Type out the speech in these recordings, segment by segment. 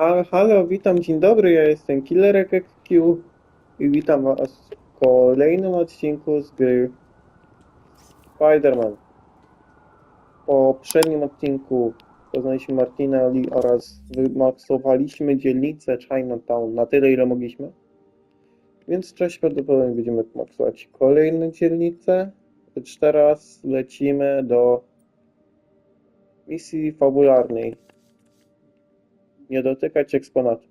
Halo, halo, witam, dzień dobry, ja jestem Killerek XQ i witam was w kolejnym odcinku z gry Spider-Man. W poprzednim odcinku poznaliśmy Martina Lee oraz wymaksowaliśmy dzielnicę Chinatown na tyle, ile mogliśmy. Więc cześć, prawdopodobnie będziemy maksować kolejne dzielnice. Lecz teraz lecimy do misji fabularnej nie dotykać eksponatu.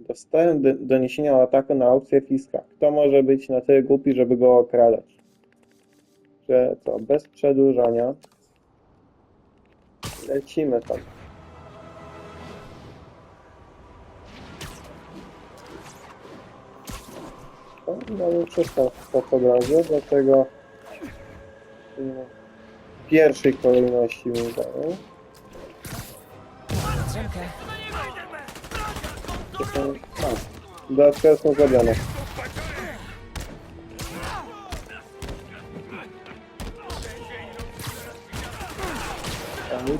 Dostałem do- doniesienia o ataku na aukcję Fiska. Kto może być na tyle głupi, żeby go okradać? Że co, bez przedłużania lecimy tam. No nie przestał to drodze, dlatego w pierwszej kolejności mi dają. Drzemkę. A, dodatkowo są zrobione. Tam.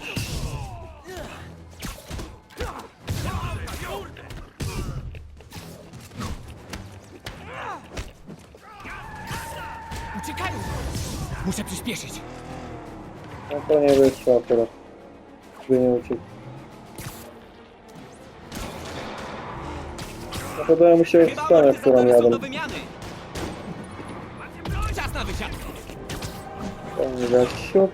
Uciekają! Muszę przyspieszyć. No to nie wyszło akurat. By nie uciekł. Daję mu się w stronę, w którą wymiany! Czas na wysiadkę! Panie Gasiu.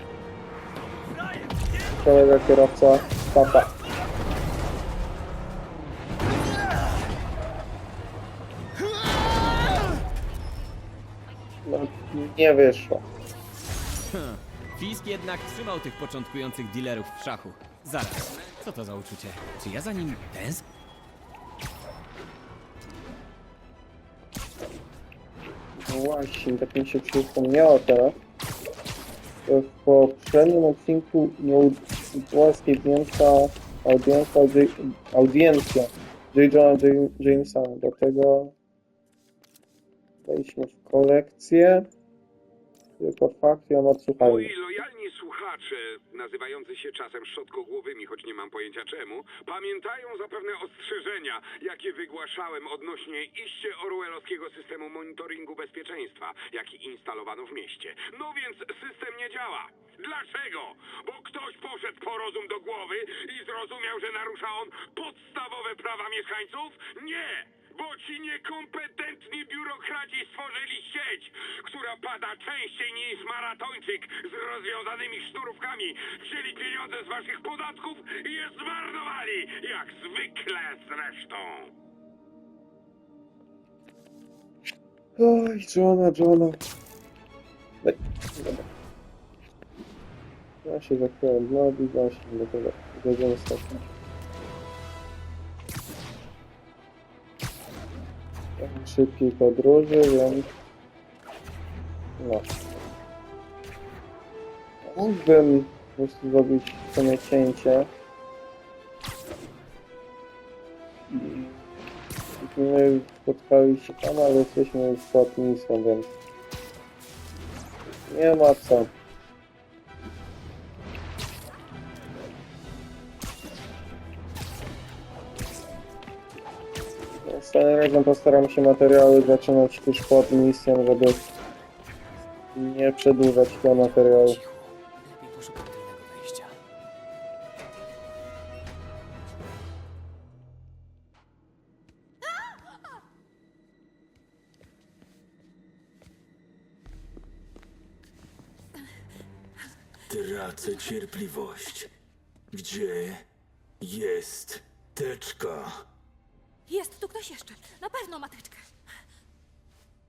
Kolega kierowca. Papa. No, nie wyszło. Fisk jednak trzymał tych początkujących dealerów w szachu. Zaraz, co to za uczucie? Czy ja za nim tęsknię? Właśnie, tak mi się przypomniało teraz. W poprzednim odcinku nie u- była skiepnięta audiencja, audiencja J. Johna Jamesa. Dlatego wejdźmy w kolekcję. Tylko fakt, odsłuchajmy. Moi lojalni słuchacze, nazywający się czasem szczotkogłowymi, choć nie mam pojęcia czemu, pamiętają zapewne ostrzeżenia, jakie wygłaszałem odnośnie iście orwellowskiego systemu monitoringu bezpieczeństwa, jaki instalowano w mieście. No więc system nie działa. Dlaczego? Bo ktoś poszedł po rozum do głowy i zrozumiał, że narusza on podstawowe prawa mieszkańców? Nie! Bo ci niekompetentni biurokraci stworzyli sieć, która pada częściej niż maratończyk z rozwiązanymi sznurówkami. Wzięli pieniądze z waszych podatków i je zmarnowali, jak zwykle zresztą. Oj, Johna, Johna. Ej, dobra. Ja się zakryłem w lobby, właśnie, dlatego będziemy stopić. Szybkiej podróży, więc... No. Mógłbym po prostu zrobić w sumie cięcie. My spotkali się tam, ale jesteśmy już pod misją, więc nie ma co. Razem postaram się materiały zaczynać tuż pod misją, żeby nie przedłużać tego materiału. Cicho. Lepiej poszukam tylnego wejścia. Tracę cierpliwość. Gdzie jest teczka? Jest tu ktoś jeszcze. Na pewno mateczkę.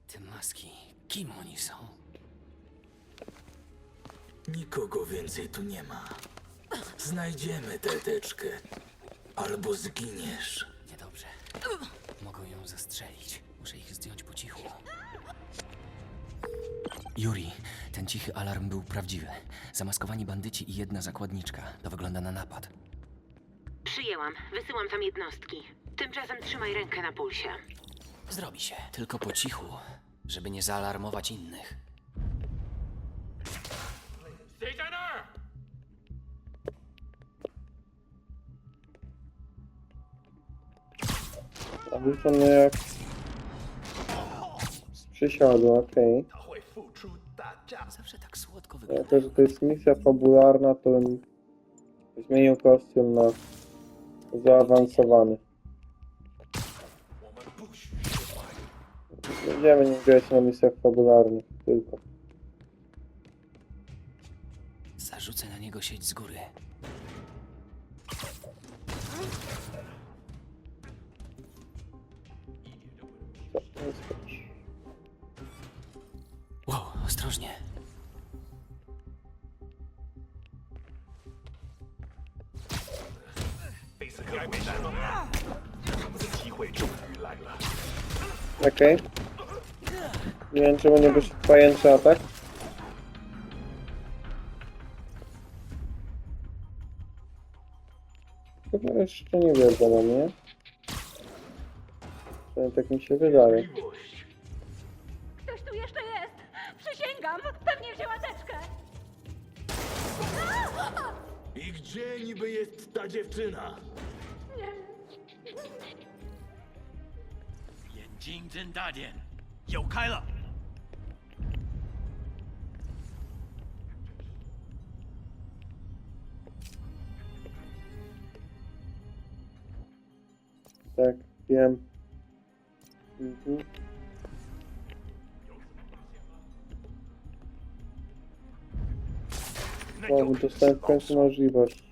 Te maski, kim oni są? Nikogo więcej tu nie ma. Znajdziemy tę teczkę. Albo zginiesz. Niedobrze. Mogą ją zastrzelić. Muszę ich zdjąć po cichu. Yuri, ten cichy alarm był prawdziwy. Zamaskowani bandyci i jedna zakładniczka. To wygląda na napad. Przyjęłam. Wysyłam tam jednostki. Tymczasem trzymaj rękę na pulsie. Zrobi się. Tylko po cichu, żeby nie zaalarmować innych. A wygląda jak z przysiadu, okej. Zawsze tak słodko wygląda. To, że to jest misja fabularna, to bym zmienił kostium na zaawansowany. Będziemy nie grać na misjach fabularnych tylko. Zarzucę na niego sieć z góry. Co? Wow, ostrożnie. Okej. Nie wiem czemu nie wyszedł pajęczy atak. Chyba jeszcze nie wiadomo, nie? Przynajmniej tak mi się wydaje. Ktoś tu jeszcze jest! Przysięgam! Pewnie wzięła teczkę! I gdzie niby jest ta dziewczyna? 眼睛睁大点，有开了。 Wiem. Mhm. O, dostałem w końcu możliwość.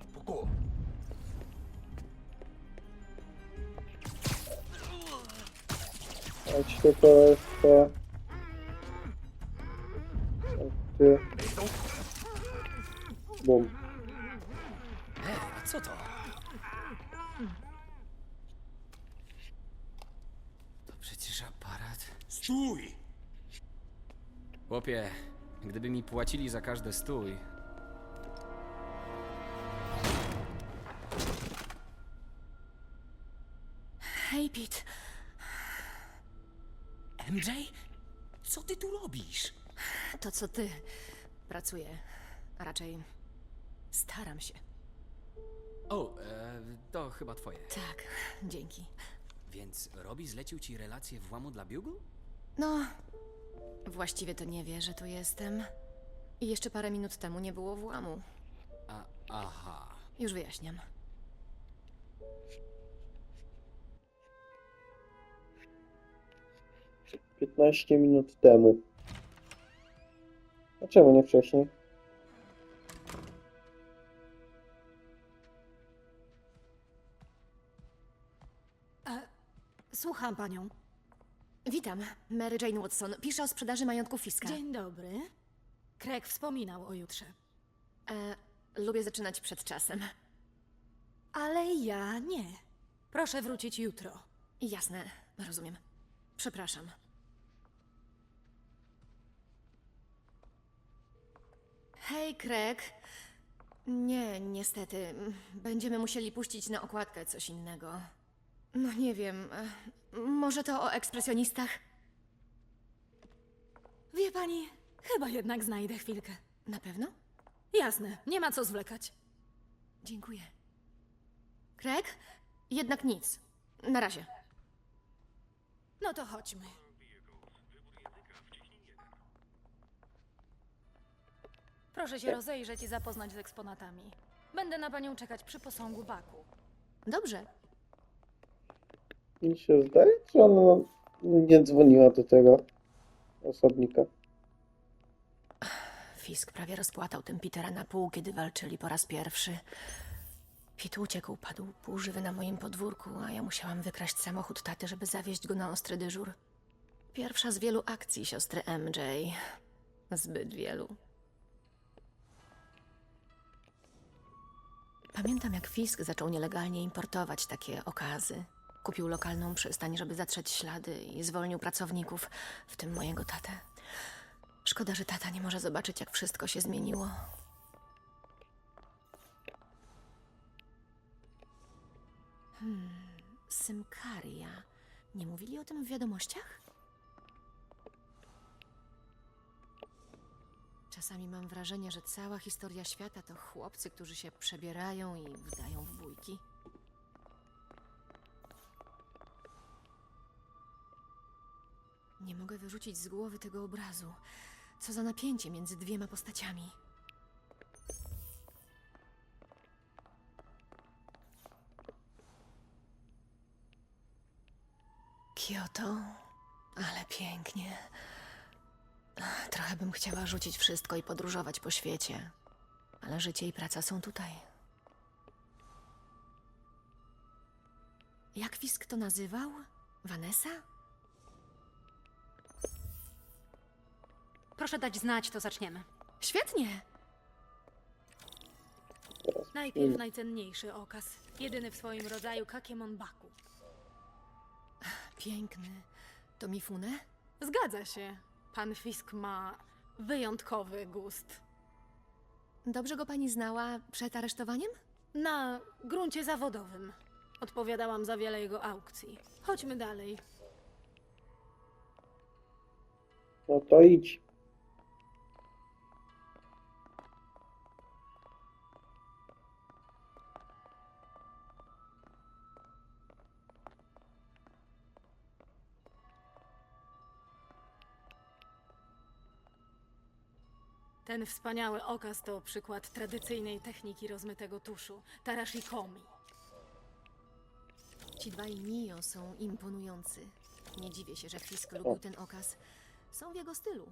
Chodź tu koleżko. Ty. Bum. E, a co? To Stój! Chłopie, gdyby mi płacili za każdy stój. Hej, Pete. MJ? Co ty tu robisz? To co ty. Pracuję. A raczej staram się. O, e, to chyba twoje. Tak, dzięki. Więc Robi zlecił ci relację włamu dla Bugle? No, właściwie to nie wie, że tu jestem. I jeszcze parę minut temu nie było włamu. A, aha. Już wyjaśniam. Piętnaście minut temu. A czemu nie wcześniej? Słucham panią. Witam, Mary Jane Watson. Piszę o sprzedaży majątku Fiska. Dzień dobry. Craig wspominał o jutrze. E, lubię zaczynać przed czasem. Ale ja nie. Proszę wrócić jutro. Jasne, rozumiem. Przepraszam. Hej, Craig. Nie, niestety. Będziemy musieli puścić na okładkę coś innego. No nie wiem. e, Może to o ekspresjonistach? Wie pani, chyba jednak znajdę chwilkę. Na pewno? Jasne, nie ma co zwlekać. Dziękuję. Craig? Jednak nic. Na razie. No to chodźmy. Proszę się rozejrzeć i zapoznać z eksponatami. Będę na panią czekać przy posągu Baku. Dobrze. Mi się zdaje, że ona nie dzwoniła do tego osobnika. Fisk prawie rozpłatał tym Petera na pół, kiedy walczyli po raz pierwszy. Pit uciekł, padł półżywy na moim podwórku, a ja musiałam wykraść samochód taty, żeby zawieźć go na ostry dyżur. Pierwsza z wielu akcji siostry MJ. Zbyt wielu. Pamiętam, jak Fisk zaczął nielegalnie importować takie okazy. Kupił lokalną przystań, żeby zatrzeć ślady i zwolnił pracowników, w tym mojego tatę. Szkoda, że tata nie może zobaczyć, jak wszystko się zmieniło. Hmm, Symkaria. Nie mówili o tym w wiadomościach? Czasami mam wrażenie, że cała historia świata to chłopcy, którzy się przebierają i wdają w bójki. Nie mogę wyrzucić z głowy tego obrazu. Co za napięcie między dwiema postaciami. Kyoto, ale pięknie. Trochę bym chciała rzucić wszystko i podróżować po świecie, ale życie i praca są tutaj. Jak Fisk to nazywał? Vanessa? Proszę dać znać, to zaczniemy. Świetnie! Najpierw mm, najcenniejszy okaz. Jedyny w swoim rodzaju Kakemon Baku. Piękny. To Mifune? Zgadza się. Pan Fisk ma wyjątkowy gust. Dobrze go pani znała przed aresztowaniem? Na gruncie zawodowym. Odpowiadałam za wiele jego aukcji. Chodźmy dalej. No to idź. Ten wspaniały okaz to przykład tradycyjnej techniki rozmytego tuszu. Tarashikomi. Ci dwaj Nio są imponujący. Nie dziwię się, że Fisk lubił ten okaz. Są w jego stylu.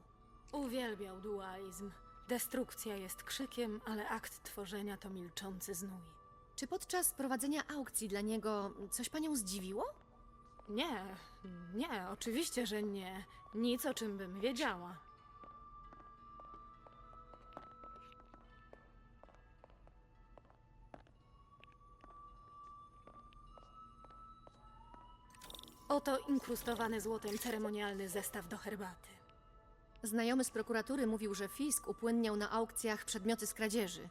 Uwielbiał dualizm. Destrukcja jest krzykiem, ale akt tworzenia to milczący znój. Czy podczas prowadzenia aukcji dla niego coś panią zdziwiło? Nie, nie, oczywiście, że nie. Nic, o czym bym wiedziała. Oto inkrustowany złotem ceremonialny zestaw do herbaty. Znajomy z prokuratury mówił, że Fisk upłynniał na aukcjach przedmioty z kradzieży.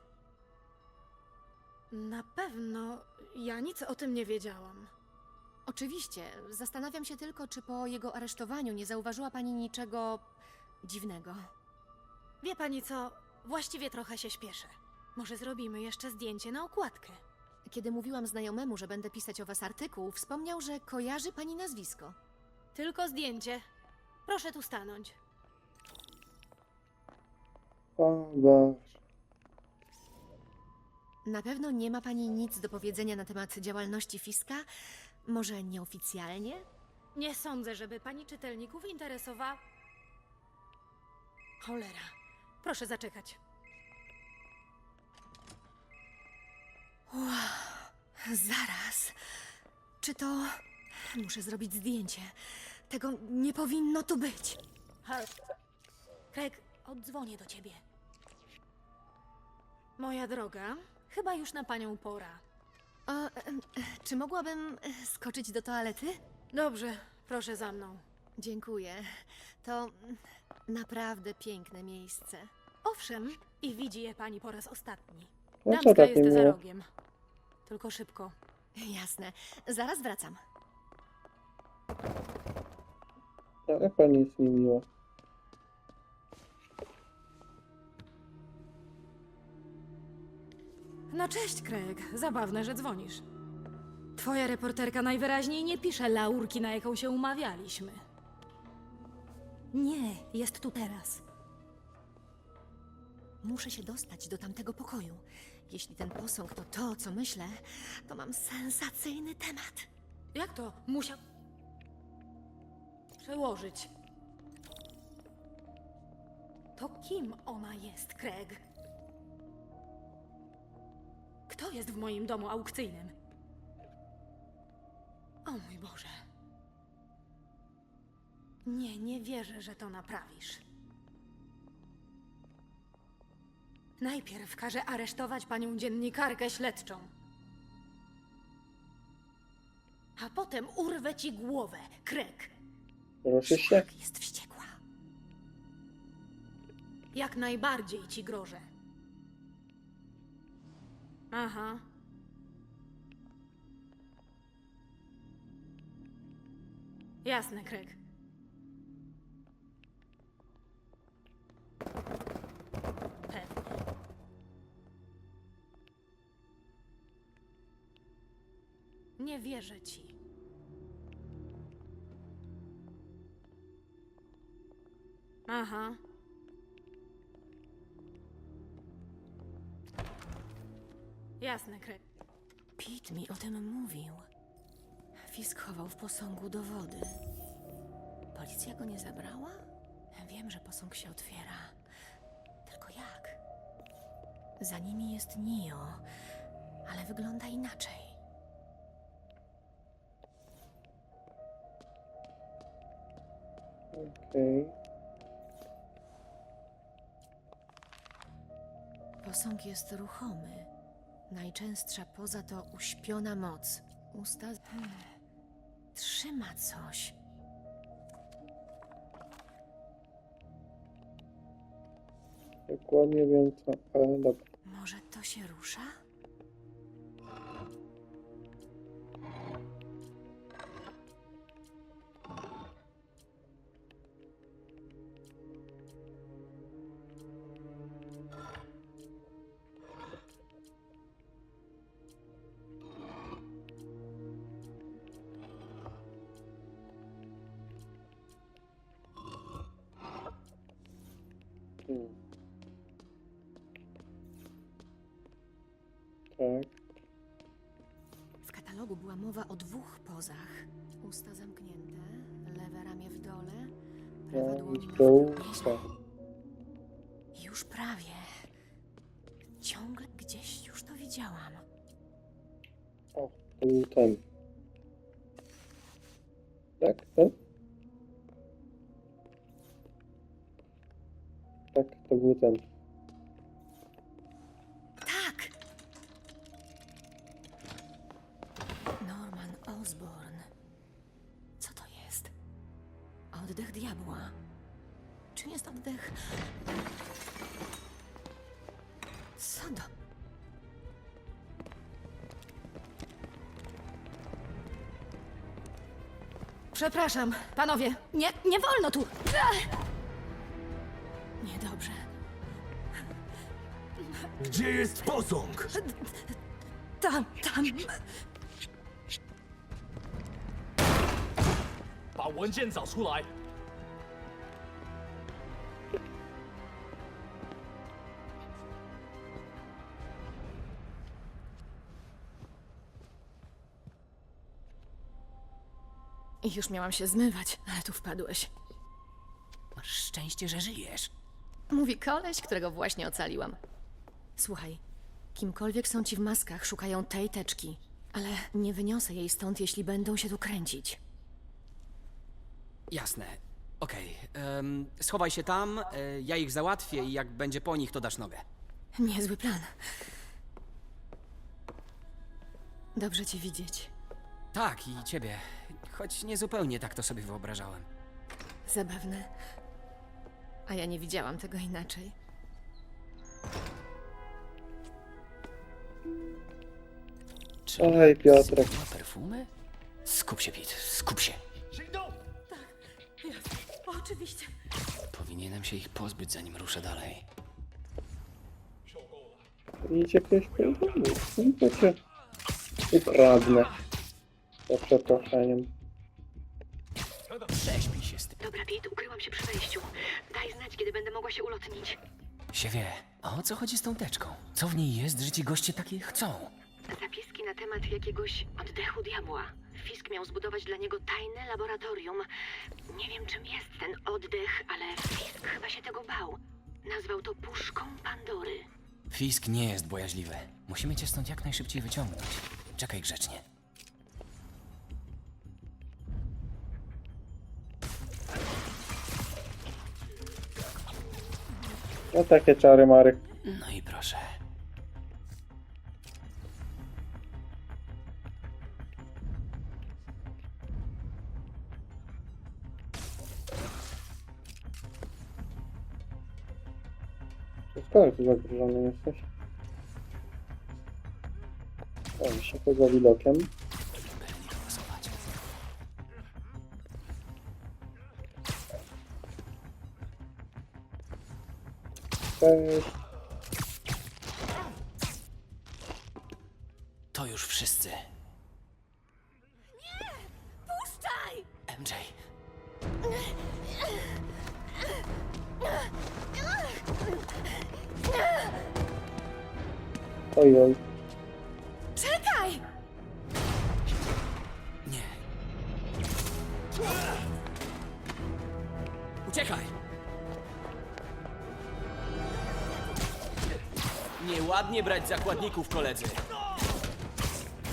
Na pewno ja nic o tym nie wiedziałam. Oczywiście, zastanawiam się tylko, czy po jego aresztowaniu nie zauważyła pani niczego dziwnego. Wie pani co? Właściwie trochę się śpieszę. Może zrobimy jeszcze zdjęcie na okładkę. Kiedy mówiłam znajomemu, że będę pisać o was artykuł, wspomniał, że kojarzy pani nazwisko. Tylko zdjęcie. Proszę tu stanąć. O Boże. Na pewno nie ma pani nic do powiedzenia na temat działalności Fiska? Może nieoficjalnie? Nie sądzę, żeby pani czytelników interesowała. Cholera. Proszę zaczekać. Zaraz. Czy to. Muszę zrobić zdjęcie. Tego nie powinno tu być. Hal. Craig, oddzwonię do ciebie. Moja droga, chyba już na panią pora. Em, czy mogłabym e, skoczyć do toalety? Dobrze, proszę za mną. Dziękuję. To mm, naprawdę piękne miejsce. Owszem, i widzi je pani po raz ostatni. No co Damska takie jest za miło? rogiem. Tylko szybko. Jasne. Zaraz wracam. Ale pani jest niemiła. No cześć, Craig. Zabawne, że dzwonisz. Twoja reporterka najwyraźniej nie pisze laurki, na jaką się umawialiśmy. Nie, jest tu teraz. Muszę się dostać do tamtego pokoju. Jeśli ten posąg to to, co myślę, to mam sensacyjny temat. Jak to? Musiał... Przełożyć. To kim ona jest, Craig? Kto jest w moim domu aukcyjnym? O mój Boże. Nie, nie wierzę, że to naprawisz. Najpierw każę aresztować panią dziennikarkę śledczą. A potem urwę ci głowę, Krek. Się. Szlak jest wściekła. Jak najbardziej ci grożę. Aha. Jasne, Krek. Nie wierzę ci. Aha. Jasne, kre... Pete mi o tym mówił. Fisk chował w posągu dowody. Policja go nie zabrała? Wiem, że posąg się otwiera. Tylko jak? Za nimi jest Nio, ale wygląda inaczej. Okej. Posąg jest ruchomy. Najczęstsza poza to uśpiona moc. Usta. Hmm. Trzyma coś. Dokładnie wiem co, ale dobra. Może to się rusza? Była mowa o dwóch pozach. Usta zamknięte, lewe ramię w dole, prawa No dłoń na. Już prawie. Ciągle gdzieś już to widziałam. O, był ten. Tak, ten? Tak, to był ten. Osborn. Co to jest? Oddech diabła. Czym jest oddech? Co do... Przepraszam, panowie. Nie, nie wolno tu! Niedobrze. Gdzie jest posąg? Tam, tam. 文件找出来。 I już miałam się zmywać, ale tu wpadłeś. Masz szczęście, że żyjesz. Mówi koleś, którego właśnie ocaliłam. Słuchaj, kimkolwiek są ci w maskach, szukają tej teczki. Ale nie wyniosę jej stąd, jeśli będą się tu kręcić. Jasne. Okej. em, schowaj się tam, e, ja ich załatwię i jak będzie po nich, to dasz nogę. Niezły plan. Dobrze cię widzieć. Tak, i ciebie. Choć nie zupełnie tak to sobie wyobrażałem. Zabawne. A ja nie widziałam tego inaczej. Czy Oj, Piotrek. perfumy? Skup się, Pete, skup się. Oczywiście. Powinienem się ich pozbyć, zanim ruszę dalej. Ktoś po domu. No to cię ukradnę. Za przeproszeniem. Prześpij się z tym. Dobra, Pete, ukryłam się przy wejściu. Daj znać, kiedy będę mogła się ulotnić. Się wie. A o co chodzi z tą teczką? Co w niej jest, że ci goście takie chcą? Zapiski na temat jakiegoś oddechu diabła. Fisk miał zbudować dla niego tajne laboratorium. Nie wiem, czym jest ten oddech, ale Fisk chyba się tego bał. Nazwał to puszką Pandory. Fisk nie jest bojaźliwy. Musimy cię stąd jak najszybciej wyciągnąć. Czekaj grzecznie. No takie czary mary. No i proszę. Tu zagrożony jesteś? O, się poza widokiem. Cześć. To już wszyscy. Oj, oj. Czekaj! Nie. Uciekaj! Nieładnie brać zakładników, koledzy.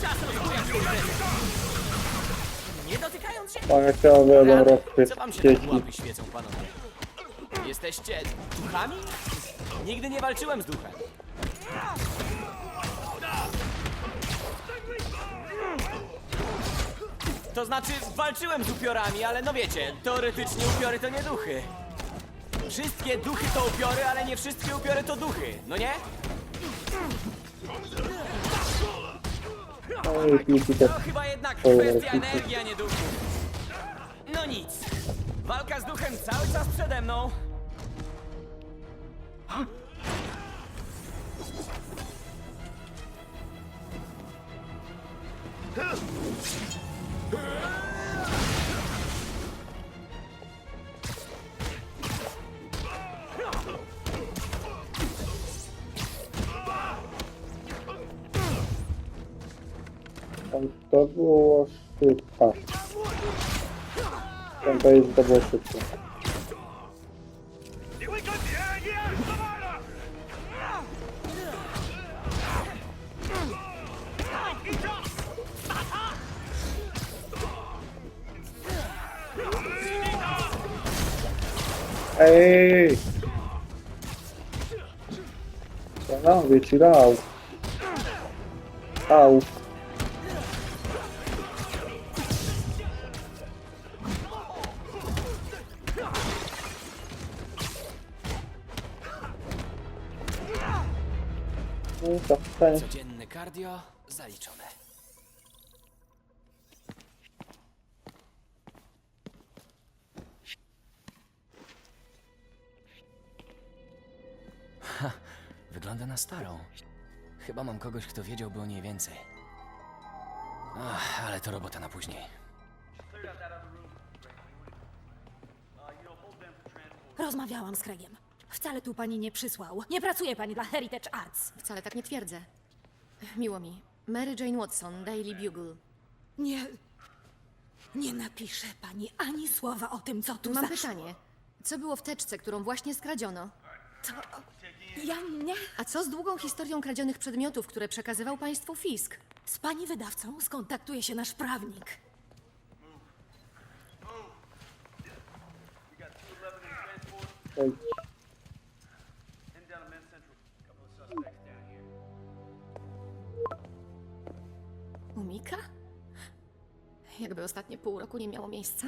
Czas rozbujać imprezę. Nie dotykając się. Panie chciałem będą Rany. rozpyć Co wam się dzieci. tak łapy świecą, panowie? Jesteście duchami? Nigdy nie walczyłem z duchem. To znaczy, walczyłem z upiorami, ale no wiecie, teoretycznie upiory to nie duchy. Wszystkie duchy to upiory, ale nie wszystkie upiory to duchy, no nie? Oj. To chyba jednak kwestia energii, a nie duchów. No nic. Walka z duchem cały czas przede mną. Oj, To było szybko. Ten to jest, to Ej! Panowie, chill out. Au. No i co, fajnie. Codzienne cardio zaliczone. Wygląda na starą. Chyba mam kogoś, kto wiedziałby o niej więcej. Ach, ale to robota na później. Rozmawiałam z Craigiem. Wcale tu pani nie przysłał. Nie pracuje pani dla Heritage Arts. Wcale tak nie twierdzę. Miło mi. Mary Jane Watson, Daily Bugle. Nie. Nie napisze pani ani słowa o tym, co tu Mam zaszło. pytanie. Co było w teczce, którą właśnie skradziono? To... Ja nie... A co z długą historią kradzionych przedmiotów, które przekazywał państwu Fisk? Z pani wydawcą skontaktuje się nasz prawnik. Oj. Umika? Jakby ostatnie pół roku nie miało miejsca?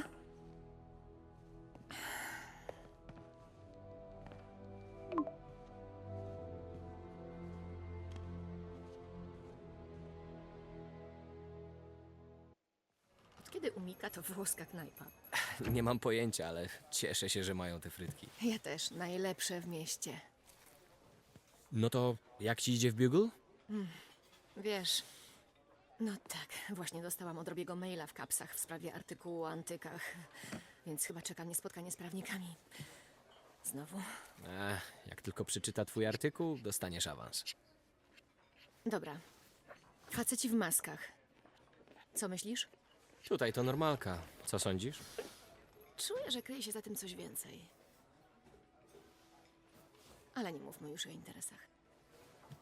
Włoska knajpa? Nie mam pojęcia, ale cieszę się, że mają te frytki. Ja też, najlepsze w mieście. No to jak ci idzie w Bugle? Wiesz. No tak, właśnie dostałam od Robiego maila w kapsach w sprawie artykułu o antykach, więc chyba czeka mnie spotkanie z prawnikami. Znowu. Ech, jak tylko przeczyta twój artykuł, dostaniesz awans. Dobra. Faceci w maskach. Co myślisz? Tutaj to normalka. Co sądzisz? Czuję, że kryje się za tym coś więcej. Ale nie mówmy już o interesach.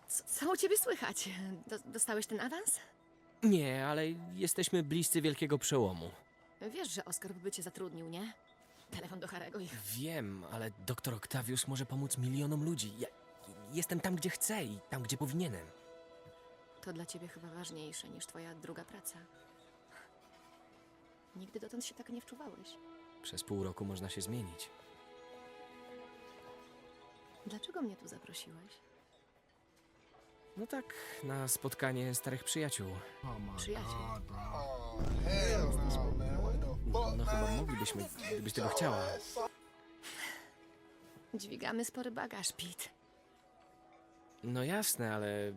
Co, co u ciebie słychać? Do, dostałeś ten awans? Nie, ale jesteśmy bliscy wielkiego przełomu. Wiesz, że Oskar by cię zatrudnił, nie? Telefon do Harego i... Wiem, ale doktor Octavius może pomóc milionom ludzi. Ja jestem tam, gdzie chcę i tam, gdzie powinienem. To dla ciebie chyba ważniejsze niż twoja druga praca. Nigdy dotąd się tak nie wczuwałeś. Przez pół roku można się zmienić. Dlaczego mnie tu zaprosiłeś? No tak, na spotkanie starych przyjaciół. Przyjaciel. No chyba moglibyśmy, gdybyś tego chciała. Dźwigamy spory bagaż, Pete. No jasne, ale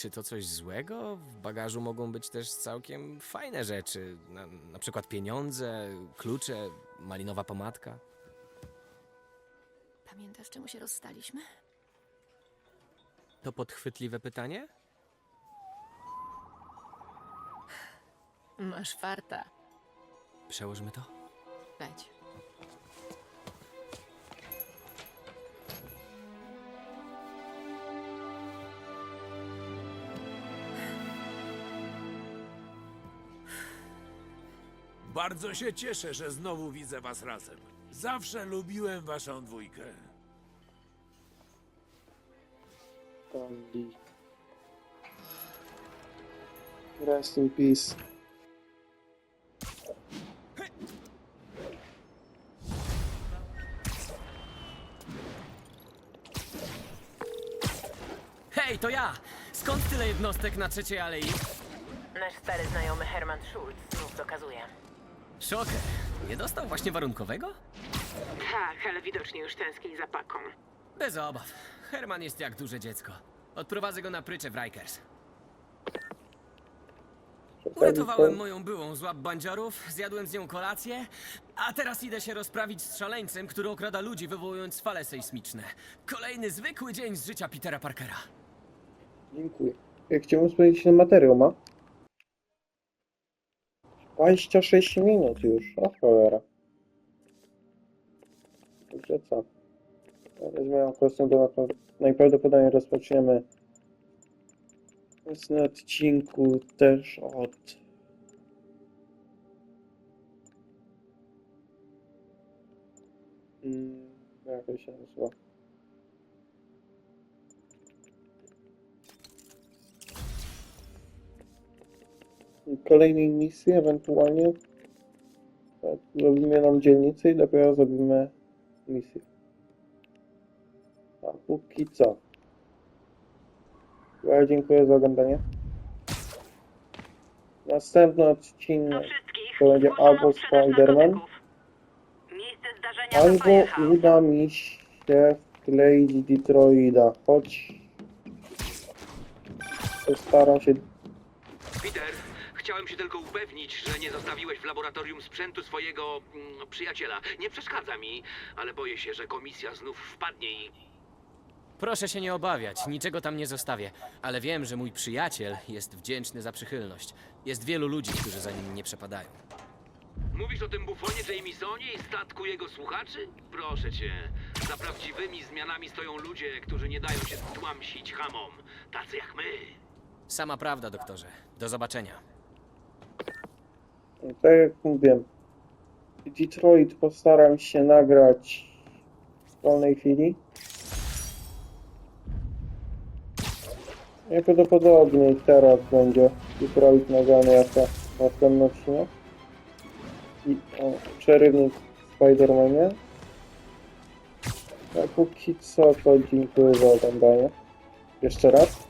czy to coś złego? W bagażu mogą być też całkiem fajne rzeczy. Na, na przykład pieniądze, klucze, malinowa pomadka. Pamiętasz, czemu się rozstaliśmy? To podchwytliwe pytanie? Masz farta. Przełożymy to? Wejdź. Bardzo się cieszę, że znowu widzę was razem. Zawsze lubiłem waszą dwójkę. Gandhi. Rest in peace. Hej, to ja! Skąd tyle jednostek na trzeciej alei? Nasz stary znajomy Herman Schulz znów dokazuje. Szoker. Nie dostał właśnie warunkowego? Tak, ale widocznie już tęskni za paką. Bez obaw. Herman jest jak duże dziecko. Odprowadzę go na prycze w Rikers. Uratowałem moją byłą z łap bandziorów, zjadłem z nią kolację, a teraz idę się rozprawić z szaleńcem, który okrada ludzi, wywołując fale sejsmiczne. Kolejny zwykły dzień z życia Petera Parkera. Dziękuję. Jak chciałbym sprawdzić ten materiał, ma? 26 minut już, o cholera. Dobrze, co? Jest moją kwestią, napra- najprawdopodobniej rozpoczniemy następnym odcinku też od... Mm, jak to się nazywa? Kolejnej misji, ewentualnie tak, zrobimy jedną dzielnicę i dopiero zrobimy misję. A póki co. Ja dziękuję za oglądanie. Następny odcinek to będzie albo Spider-Man, albo uda mi się wkleić Detroida, choć postaram się chciałem się tylko upewnić, że nie zostawiłeś w laboratorium sprzętu swojego mm, przyjaciela. Nie przeszkadza mi, ale boję się, że komisja znów wpadnie i... Proszę się nie obawiać, niczego tam nie zostawię, ale wiem, że mój przyjaciel jest wdzięczny za przychylność. Jest wielu ludzi, którzy za nim nie przepadają. Mówisz o tym bufonie Jamesonie i statku jego słuchaczy? Proszę cię, za prawdziwymi zmianami stoją ludzie, którzy nie dają się stłamsić hamom, tacy jak my. Sama prawda, doktorze. Do zobaczenia. Tak jak mówię, Detroit postaram się nagrać w wolnej chwili. Najprawdopodobniej teraz będzie Detroit nagrany jako następny odcinek. I o przerywnik Spider-Manie. A póki co to dziękuję za oglądanie. Jeszcze raz.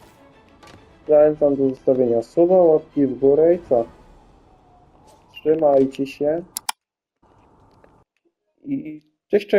Zachęcam do zostawienia suba, łapki w górę i co? Trzymajcie się. I cześć, cześć.